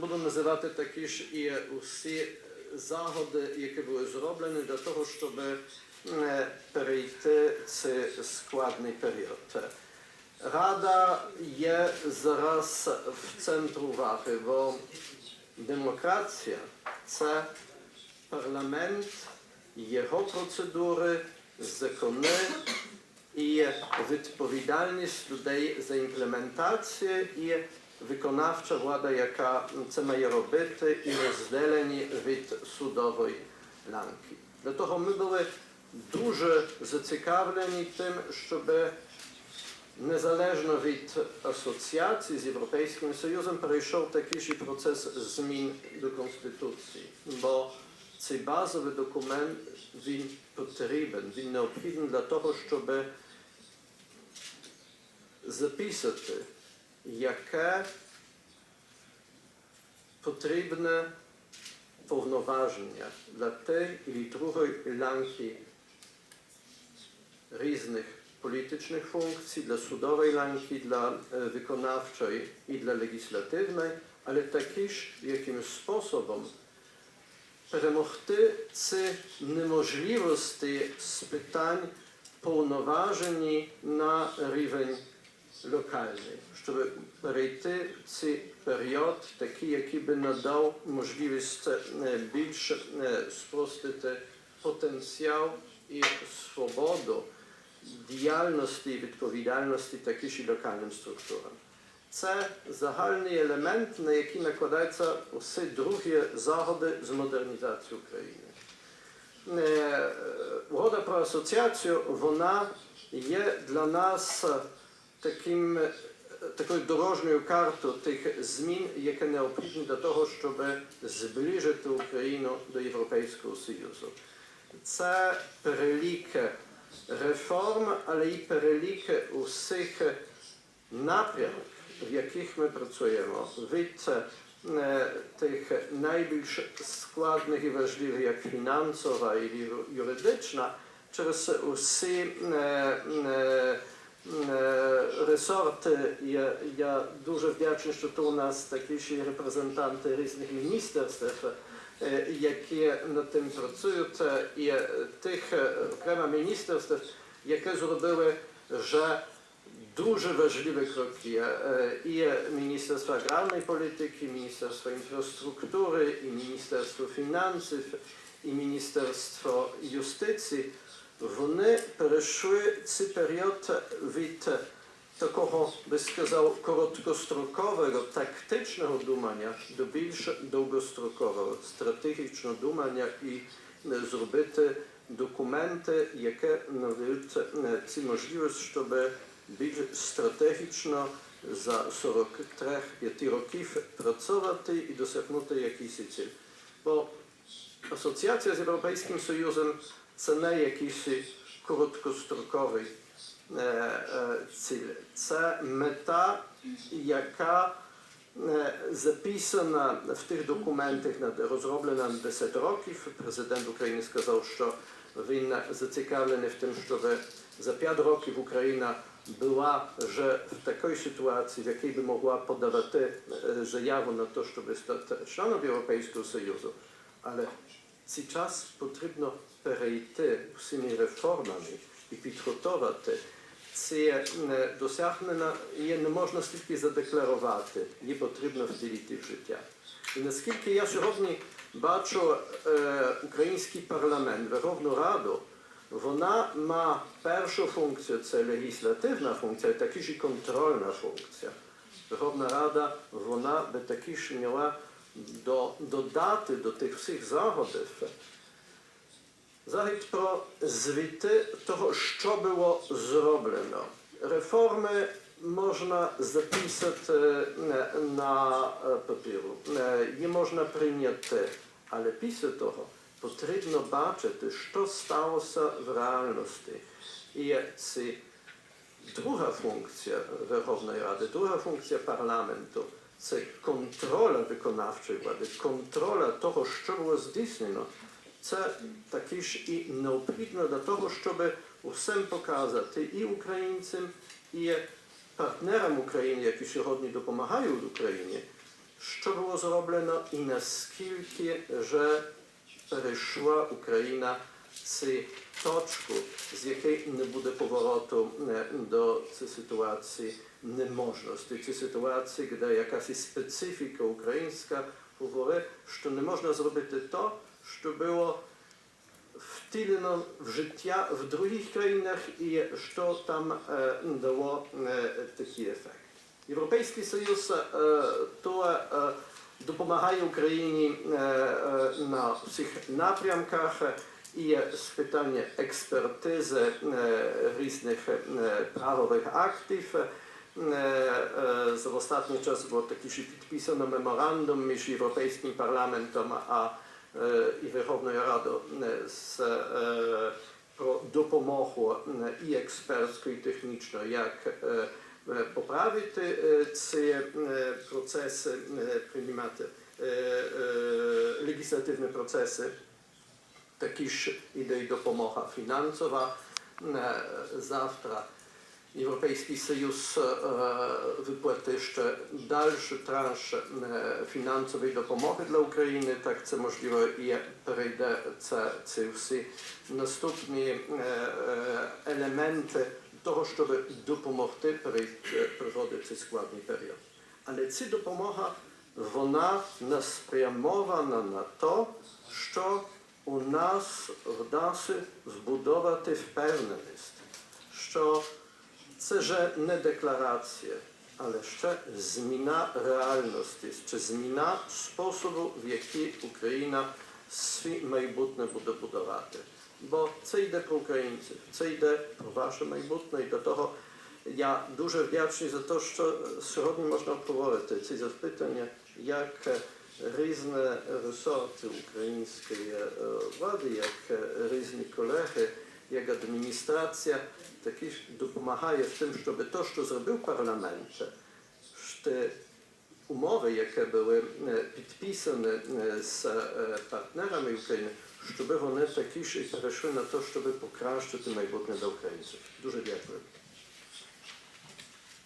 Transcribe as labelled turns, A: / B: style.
A: буду називати такі ж і усі заходи, які були зроблені для того, щоб е, перейти цей складний період. Рада є зараз в центру уваги, бо демократія це парламент, його процедури, закони і відповідальність людей за імплементацію і виконавча влада, яка це має робити, і розділені від судової ланки. Для того ми були дуже зацікавлені тим, щоб незалежно від асоціації з Європейським Союзом перейшов такий ж і процес змін до Конституції. Бо цей базовий документ він потрібен, він необхідний для того, щоб записати, яке потрібне повноваження для тієї і другої ланки різних політичних функцій, для судової ланки, для е, виконавчої і для легіслативної, але такі ж яким способом перемогти ці неможливості з питань повноважені на рівень локальний, щоб перейти цей період, такий, який би надав можливість е, більше е, спростити потенціал і свободу діяльності і відповідальності таким і локальним структурам. Це загальний елемент, на який накладаються усі другі заходи з модернізації України. Е, Угода про асоціацію, вона є для нас таким, е, такою дорожньою картою тих змін, які необхідні для того, щоб зближити Україну до Європейського Союзу. Це перелік реформ, але і перелік усіх напрямок, в яких ми працюємо, від е, тих найбільш складних і важливих, як фінансова і юридична, через усі е, е, е. Я, я дуже вдячний, що тут у нас такі ще репрезентанти різних міністерств, е, які над тим працюють, і тих окремо міністерств, які зробили вже дуже важливі кроки. І Міністерство аграрної політики, і Міністерство інфраструктури, і Міністерство фінансів, і Міністерство юстиції, вони перейшли цей період від такого, би сказав, короткострокового тактичного думання до більш довгострокового стратегічного думання і е, зробити документи, які надають е, ці можливість, щоб більш стратегічно за 43-5 років працювати і досягнути якийсь ціль. Бо асоціація з Європейським Союзом це не якийсь короткостроковий е, е, ціль. Це мета, яка е, записана в тих документах, розроблена на 10 років. Президент України сказав, що він зацікавлений в тим, щоб за 5 років Україна була вже в такій ситуації, в якій би могла подавати заяву на те, щоб стати членом Європейського Союзу. Але час потрібно перейти всіми реформами і підготувати. Це досягнення є не можна стільки задекларувати, її потрібно втілити в життя. І наскільки я сьогодні бачу е, український парламент, Верховну Раду, вона має першу функцію, це легіслативна функція, також і контрольна функція. Верховна Рада, вона би таки ж мала до, додати до тих всіх заходів Захід про звіти того, що було зроблено. Реформи можна записати е, на е, папіру, е, її можна прийняти, але після того потрібно бачити, що сталося в реальності. І це друга функція Верховної Ради, друга функція парламенту це контроля виконавчої влади, контроля того, що було здійснено. Це таки ж і необхідно для того, щоб усім показати і українцям, і партнерам України, які сьогодні допомагають Україні, що було зроблено і наскільки же перейшла Україна цю точку, з якої не буде повороту е, до цієї ситуації неможності. Ці ситуації, де якась специфіка українська говорить, що не можна зробити то, що було втілено в життя в других країнах і що там е, дало е, такий ефект. Європейський Союз то допомагає Україні на всіх напрямках і з питання експертизи е, різних е, правових актів. Е, е, За останній час було таки ще підписано меморандум між Європейським парламентом а е, і Верховною Радою е, з, е, про допомогу е, і Такі ж іде й допомога фінансова. Е, Завтра Європейський Союз е, ще дальший транш е, фінансової допомоги для України. Так це можливо і перейде наступні елементи того, щоб допомогти цей складний період. Але ця допомога вона не спрямована на те, що у нас вдасться збудувати впевненість, що це вже не декларація, але ще зміна реальності, ще зміна способу, в який Україна свій майбутнє буде будувати. Бо це йде про українців, це йде про ваше майбутнє, і до того я дуже вдячний за те, що сьогодні можна обговорити ці запитання, як різні ресорти української е, влади, як е, різні колеги, як адміністрація, таки ж допомагає в тим, щоб те, що зробив парламент, що те умови, які були е, підписані е, з е, партнерами України, щоб вони такі ж і перейшли на те, щоб